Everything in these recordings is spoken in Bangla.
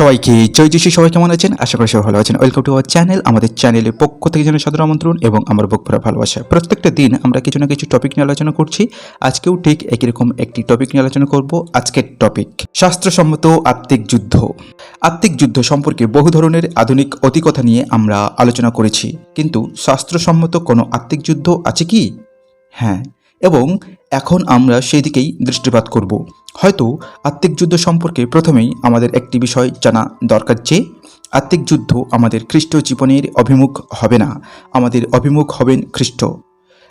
সবাইকে জয় যিশু সবাই কেমন আছেন? আশা করি সবাই ভালো আছেন। ওয়েলকাম টু আওয়ার চ্যানেল আমাদের চ্যানেলের পক্ষ থেকে জানাই সাদর আমন্ত্রণ এবং আমার বুক ভরা ভালোবাসা। প্রত্যেকটা দিন আমরা কিছু না কিছু টপিক নিয়ে আলোচনা করছি। আজকেও ঠিক একই রকম একটি টপিক নিয়ে আলোচনা করব, আজকের টপিক শাস্ত্রসম্মত আত্মিক যুদ্ধ। আত্মিক যুদ্ধ সম্পর্কে বহু ধরনের আধুনিক অতিকথা নিয়ে আমরা আলোচনা করেছি। কিন্তু শাস্ত্রসম্মত কোনো আত্মিক যুদ্ধ আছে কি? হ্যাঁ এবং এখন আমরা সেই দিকেই দৃষ্টিপাত করব। হয়তো আত্মিক যুদ্ধ সম্পর্কে প্রথমেই আমাদের একটি বিষয় জানা দরকার যে, আত্মিক যুদ্ধ আমাদের খ্রিস্ট জীবনের অভিমুখ হবে না। আমাদের অভিমুখ হবেন খ্রিস্ট।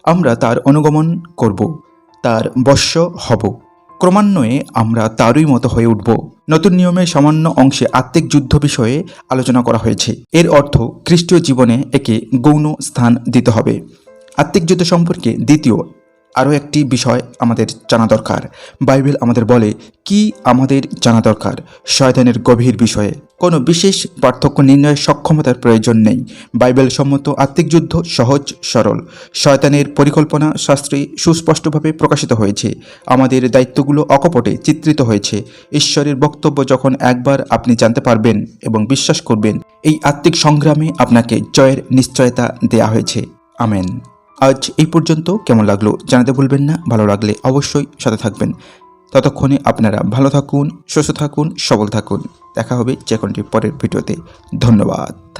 আমরা তার অনুগমন করব, তার বশ্য হব। ক্রমান্বয়ে আমরা তারই মতো হয়ে উঠব। নতুন নিয়মের সামান্য অংশে আত্মিক যুদ্ধ বিষয়ে আলোচনা করা হয়েছে। এর অর্থ খ্রিস্টীয় জীবনে একে গৌণ স্থান দিতে হবে। আত্মিক যুদ্ধ সম্পর্কে দ্বিতীয় আরও একটি বিষয় আমাদের জানা দরকার। বাইবেল আমাদের বলে, কি আমাদের জানা দরকার? শয়তানের গভীর বিষয়ে। কোনো বিশেষ পার্থক্য নির্ণয়ের সক্ষমতার প্রয়োজন নেই। বাইবেল সম্মত আত্মিক যুদ্ধ সহজ, সরল। শয়তানের পরিকল্পনা শাস্ত্রে সুস্পষ্টভাবে প্রকাশিত হয়েছে। আমাদের দায়িত্বগুলো অকপটে চিত্রিত হয়েছে। ঈশ্বরের বক্তব্য যখন একবার আপনি জানতে পারবেন এবং বিশ্বাস করবেন, এই আত্মিক সংগ্রামে আপনাকে জয়ের নিশ্চয়তা দেয়া হয়েছে। আমেন। আজ এই পর্যন্ত কেমন লাগল জানাতে ভুলবেন না, ভালো লাগলে অবশ্যই সাথে থাকবেন। ততক্ষণে আপনারা ভালো থাকুন, সুস্থ থাকুন, সবল থাকুন। দেখা হবে যে কোনটি পরের ভিডিওতে। ধন্যবাদ।